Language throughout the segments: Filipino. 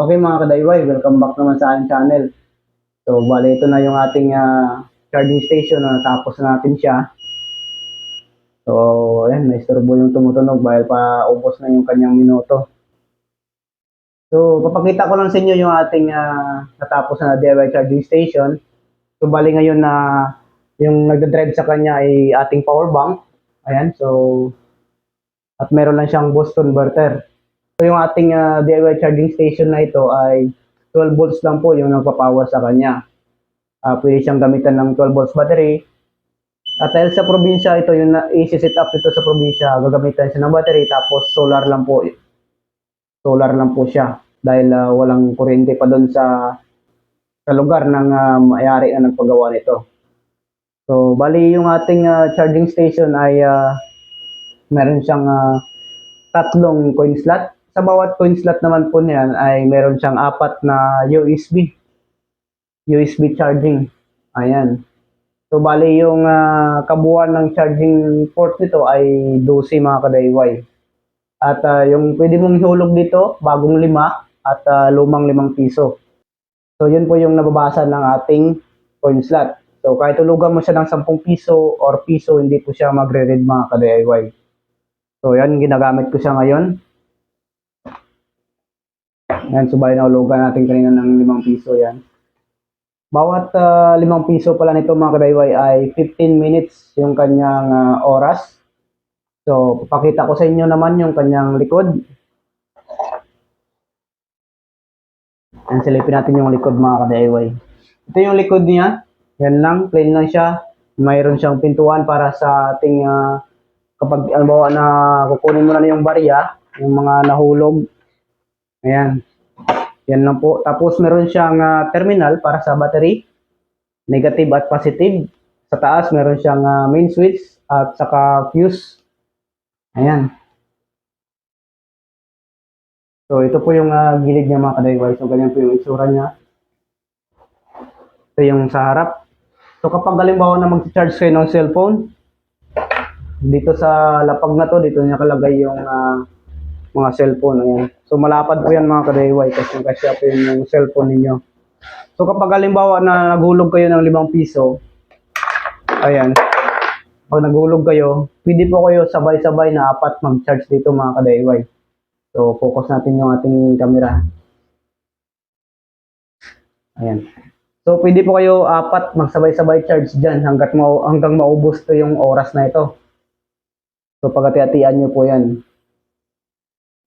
Okay mga kadayway, welcome back naman sa aking channel. So, bali ito na yung ating ah, charging station na natapos na natin siya. So, ayan, naisturbo yung tumutunog dahil pa ubos na yung kanyang minuto. So, papakita ko lang sa inyo yung ating ah, natapos na DIY charging station. So, bali ngayon na yung nagdadrive sa kanya ay ating power bank. Ayan, so, at meron lang siyang boost converter. So yung ating ah, DIY charging station na ito ay 12 volts lang po yung nagpapower sa kanya. Ah, pwede siyang gamitan ng 12 volts battery. At dahil sa probinsya, ito yung i-set up dito sa probinsya, gagamitan siya ng battery tapos solar lang po. Solar lang po siya dahil ah, walang kuryente pa doon sa sa lugar ng ah, may-ari na nagpagawa nito. So, bali yung ating ah, charging station ay ah, meron siyang ah, tatlong coin slot. Sa bawat coin slot naman po niyan ay meron siyang apat na USB. USB charging. Ayan. So, bali yung ah, kabuuan ng charging port nito ay 12 mga kadayway. At ah, yung pwede mong ihulog dito, bagong lima at ah, lumang limang piso. So, yun po yung nababasa ng ating coin slot. So, kahit tulugan mo siya ng 10 piso or piso, hindi po siya magre-read mga ka-DIY. So, yan, ginagamit ko siya ngayon. Yan, subay na ulugan natin kanina ng 5 piso yan. Bawat ah, 5 piso pala nito mga ka-DIY ay 15 minutes yung kanyang ah, oras. So, papakita ko sa inyo naman yung kanyang likod. Yan, silipin natin yung likod mga ka-DIY. Ito yung likod niya. Yan lang, plain lang siya. Mayroon siyang pintuan para sa ating ah, kapag halimbawa na kukunin mo na yung barya, yung mga nahulog. Ayan. Yan lang po. Tapos meron siyang ah, terminal para sa battery. Negative at positive. Sa taas meron siyang ah, main switch at saka fuse. Ayan. So ito po yung ah, gilid niya mga kadayway. So ganyan po yung itsura niya. Ito yung sa harap. So kapag halimbawa na mag-charge kayo ng cellphone, dito sa lapag na to, dito niya kalagay yung ah, mga cellphone. Ayan. So malapad po yan mga kadayway kasi kasi po yung, cellphone ninyo. So kapag halimbawa na naghulog kayo ng 5 piso, ayan, pag naghulog kayo, pwede po kayo sabay-sabay na apat mag-charge dito mga kadayway. So focus natin yung ating camera. Ayan. So pwede po kayo apat magsabay-sabay charge dyan hanggat mau hanggang maubos to yung oras na ito. So pagkati-hatian nyo po yan.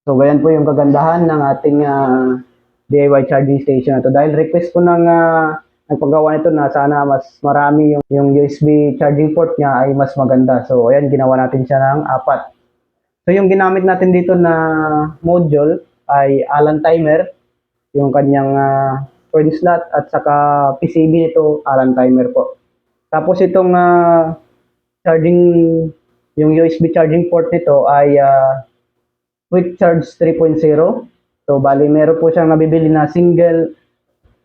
So ganyan po yung kagandahan ng ating ah, DIY charging station na to. Dahil request po ng uh, nagpagawa nito na sana mas marami yung, yung USB charging port niya ay mas maganda. So ayan, ginawa natin siya ng apat. So yung ginamit natin dito na module ay Allen timer, yung kanyang uh, coin slot at saka PCB nito Allen timer po. Tapos itong ah, charging yung USB charging port nito ay ah, quick charge 3.0. So bali meron po siyang nabibili na single,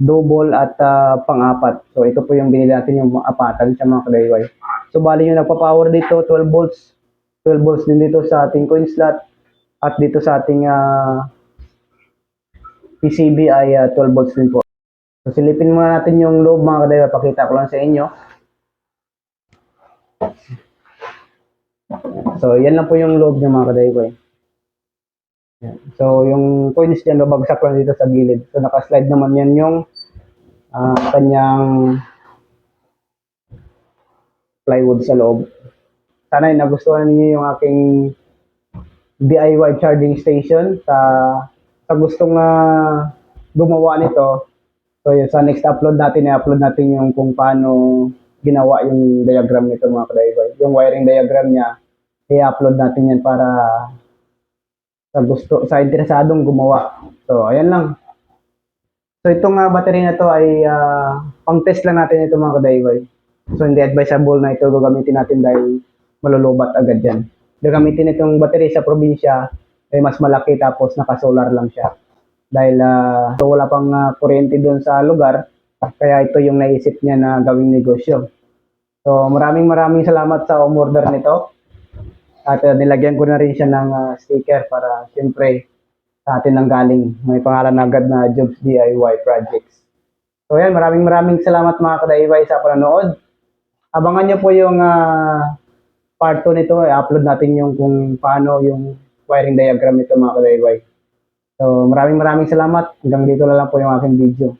double at ah, pang-apat. So ito po yung binili natin yung apatan sa mga kadayway. So bali yung nagpa-power dito 12 volts. 12 volts din dito sa ating coin slot at dito sa ating ah, PCB ay ah, 12 volts din po. So silipin muna natin yung loob mga kadayway. Pakita ko lang sa inyo. So yan lang po yung loob niya mga kadayway. So, yung coins dyan, babagsak lang dito sa gilid. So, nakaslide naman yan yung ah, kanyang plywood sa loob. Sana ay nagustuhan niyo yung aking DIY charging station sa sa gustong ah, gumawa nito. So, yun, sa next upload natin, i-upload natin yung kung paano ginawa yung diagram nito mga ka-DIY. Yung wiring diagram niya, i-upload natin yan para sa gusto sa interesadong gumawa. So, ayan lang. So, itong uh, battery na to ay ah, pang-test lang natin ito mga kadayway. So, hindi advisable na ito gagamitin natin dahil malulubat agad yan. Gagamitin itong battery sa probinsya ay mas malaki tapos naka-solar lang siya. Dahil ah, so wala pang ah, kuryente doon sa lugar, kaya ito yung naisip niya na gawing negosyo. So, maraming maraming salamat sa umorder nito. At uh, nilagyan ko na rin siya ng uh, sticker para siyempre sa atin nang galing. May pangalan na agad na Jobs DIY Projects. So yan, maraming maraming salamat mga ka-DIY sa panonood. Abangan nyo po yung ah, part 2 nito. I-upload natin yung kung paano yung wiring diagram nito mga ka-DIY. So maraming maraming salamat. Hanggang dito na lang po yung aking video.